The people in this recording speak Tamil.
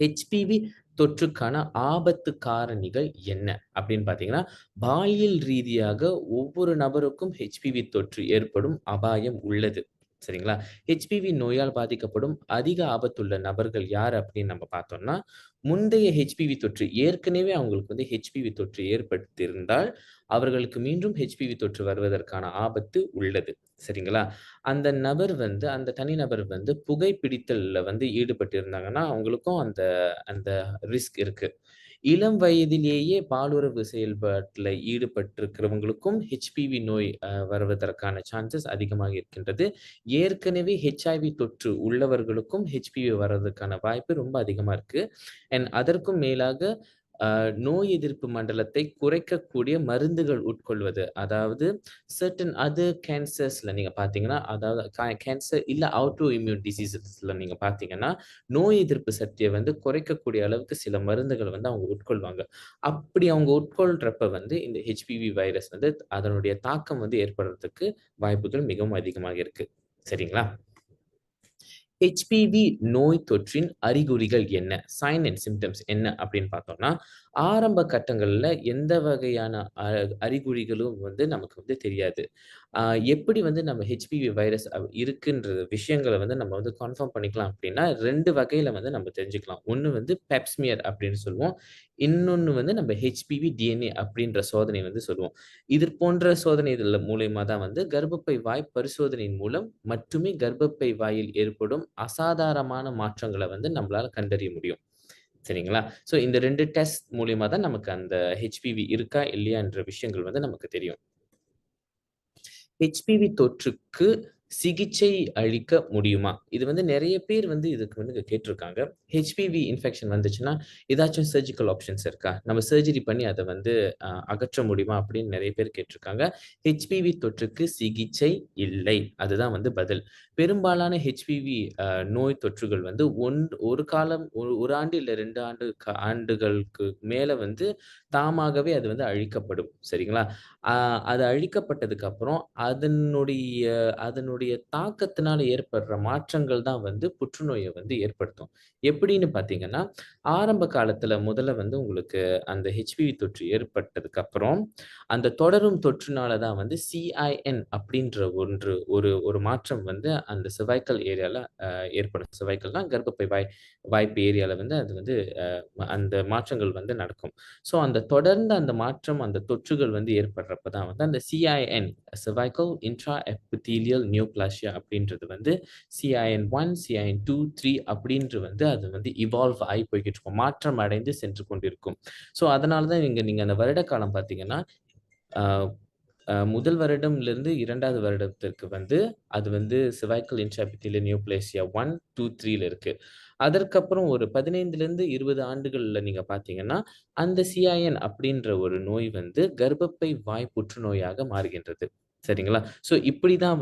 ஹெச்பிவி தொற்றுக்கான ஆபத்து காரணிகள் என்ன அப்படின்னு பார்த்தீங்கன்னா, பாலியல் ரீதியாக ஒவ்வொரு நபருக்கும் ஹெச்பிவி தொற்று ஏற்படும் அபாயம் உள்ளது. சரிங்களா? ஹெச்பிவி நோயால் பாதிக்கப்படும் அதிக ஆபத்துள்ள நபர்கள் யார் அப்படின்னு நம்ம பார்த்தோம்னா, முந்தைய ஹெச்பிவி தொற்று ஏற்கனவே அவங்களுக்கு வந்து ஹெச்பிவி தொற்று ஏற்பட்டிருந்தால், அவர்களுக்கு மீண்டும் ஹெச்பிவி தொற்று வருவதற்கான ஆபத்து உள்ளது. சரிங்களா? அந்த நபர் வந்து அந்த தனிநபர் வந்து புகைப்பிடித்தல்ல வந்து ஈடுபட்டிருந்தாங்கன்னா, அவங்களுக்கும் அந்த அந்த ரிஸ்க் இருக்கு. இளம் வயதிலேயே பாலுறவு செயல்பாட்டுல ஈடுபட்டிருக்கிறவங்களுக்கும் ஹெச்பிவி நோய் வருவதற்கான சான்சஸ் அதிகமாக இருக்கின்றது. ஏற்கனவே ஹெச்ஐவி தொற்று உள்ளவர்களுக்கும் ஹெச்பிவி வர்றதுக்கான வாய்ப்பு ரொம்ப அதிகமா இருக்கு. அண்ட் அதற்கும் மேலாக நோய் எதிர்ப்பு மண்டலத்தை குறைக்கக்கூடிய மருந்துகள் உட்கொள்வது. அதாவது சர்டன் அது கேன்சர்ஸ்ல நீங்க பார்த்தீங்கன்னா, அதாவது கேன்சர் இல்ல ஆட்டோ இம்யூன் டிசீசஸ்ல நீங்க பார்த்தீங்கன்னா, நோய் எதிர்ப்பு சக்தியை வந்து குறைக்கக்கூடிய அளவுக்கு சில மருந்துகள் வந்து அவங்க உட்கொள்வாங்க. அப்படி அவங்க உட்கொள்றப்ப வந்து இந்த ஹெச்பிவி வைரஸ் வந்து அதனுடைய தாக்கம் வந்து ஏற்படுறதுக்கு வாய்ப்புகள் மிகவும் அதிகமாக இருக்கு. சரிங்களா? ஹெச்பிவி நோய் தொற்றின் அறிகுறிகள் என்ன? சைன் அண்ட் சிம்டம்ஸ் என்ன அப்படின்னு பார்த்தோம்னா, ஆரம்ப கட்டங்கள்ல எந்த வகையான அ அறிகுறிகளும் வந்து நமக்கு வந்து தெரியாது. எப்படி வந்து நம்ம ஹெச்பிவி வைரஸ் இருக்குன்ற விஷயங்களை வந்து நம்ம வந்து கன்ஃபார்ம் பண்ணிக்கலாம் அப்படின்னா, ரெண்டு வகையில வந்து நம்ம தெரிஞ்சுக்கலாம். ஒன்று வந்து பெப்ஸ்மியர் அப்படின்னு சொல்லுவோம். இன்னொன்னு வந்து நம்ம ஹெச்பிவி டிஎன்ஏ அப்படின்ற சோதனை வந்து சொல்லுவோம். இது போன்ற சோதனை இதில் மூலியமா தான் வந்து கர்ப்பப்பை வாய் பரிசோதனையின் மூலம் மட்டுமே கர்ப்பப்பை வாயில் ஏற்படும் அசாதாரணமான மாற்றங்களை வந்து நம்மளால கண்டறிய முடியும். சரிங்களா? ஸோ இந்த ரெண்டு டெஸ்ட் மூலியமா தான் நமக்கு அந்த ஹெச்பிவி இருக்கா, இல்லையான்ற விஷயங்கள் வந்து நமக்கு தெரியும். ஹெச்பிவி தொற்றுக்கு சிகிச்சை அளிக்க முடியுமா? இது வந்து நிறைய பேர் வந்து இதுக்கு வந்து கேட்டிருக்காங்க. ஹெச்பிவி இன்ஃபெக்ஷன் வந்துச்சுன்னா, ஏதாச்சும் சர்ஜிக்கல் ஆப்ஷன்ஸ் இருக்கா? நம்ம சர்ஜரி பண்ணி அதை வந்து அகற்ற முடியுமா? அப்படின்னு நிறைய பேர் கேட்டிருக்காங்க. ஹெச்பிவி தொற்றுக்கு சிகிச்சை இல்லை. அதுதான் வந்து பதில். பெரும்பாலான ஹெச்பிவி நோய் தொற்றுகள் வந்து ஒன் ஒரு காலம் ஒரு ஒரு ஆண்டு இல்லை ரெண்டு ஆண்டு க ஆண்டுகளுக்கு மேலே வந்து தாமாகவே அது வந்து அழிக்கப்படும். சரிங்களா? அது அழிக்கப்பட்டதுக்கு அப்புறம் அதனுடைய அதனுடைய தாக்கத்தினால ஏற்படுற மாற்றங்கள் தான் வந்து புற்றுநோயை வந்து ஏற்படுத்தும். எப்படின்னு பார்த்தீங்கன்னா, ஆரம்ப காலத்துல முதல்ல வந்து உங்களுக்கு அந்த ஹெச்பிவி தொற்று ஏற்பட்டதுக்கு அப்புறம், அந்த தொடரும் தொற்றுனால தான் வந்து சிஐஎன் அப்படின்ற ஒன்று ஒரு ஒரு மாற்றம் வந்து அந்த செர்வைக்கல் ஏரியால ஏற்படும். செர்வைக்கல்னா கர்ப்பப்பை வாய் வாய்ப்பு ஏரியால வந்து அது வந்து அந்த மாற்றங்கள் வந்து நடக்கும். ஸோ அந்த தொடர்ந்து அந்த மாற்றம், அந்த தொற்றுகள் வந்து ஏற்படுறப்ப தான் வந்து அந்த CIN cervical intra epithelial neoplasia அப்படின்றது வந்து சிஐஎன்1, சிஐஎன்2, 3 அப்படின்று வந்து அது வந்து இவால்வ் ஆகி போய்கிட்டு இருக்கும். மாற்றம் அடைந்து சென்று கொண்டிருக்கும். ஸோ அதனால தான் இங்கே நீங்கள் அந்த வருட காலம் பார்த்தீங்கன்னா, முதல் வருடம்லேருந்து இரண்டாவது வருடத்திற்கு வந்து அது வந்து சிவாய்க்கல் இன்ட்ரா எபிதீலியல் நியோபிளாசியா 1, 2, 3ல இருக்கு. அதற்கப்புறம் ஒரு பதினைந்துலேருந்து இருபது ஆண்டுகளில் நீங்கள் பார்த்தீங்கன்னா, அந்த சிஐஎன் அப்படின்ற ஒரு நோய் வந்து கர்ப்பப்பை வாய் புற்றுநோயாக மாறுகின்றது. சரிங்களா? ஸோ இப்படி தான்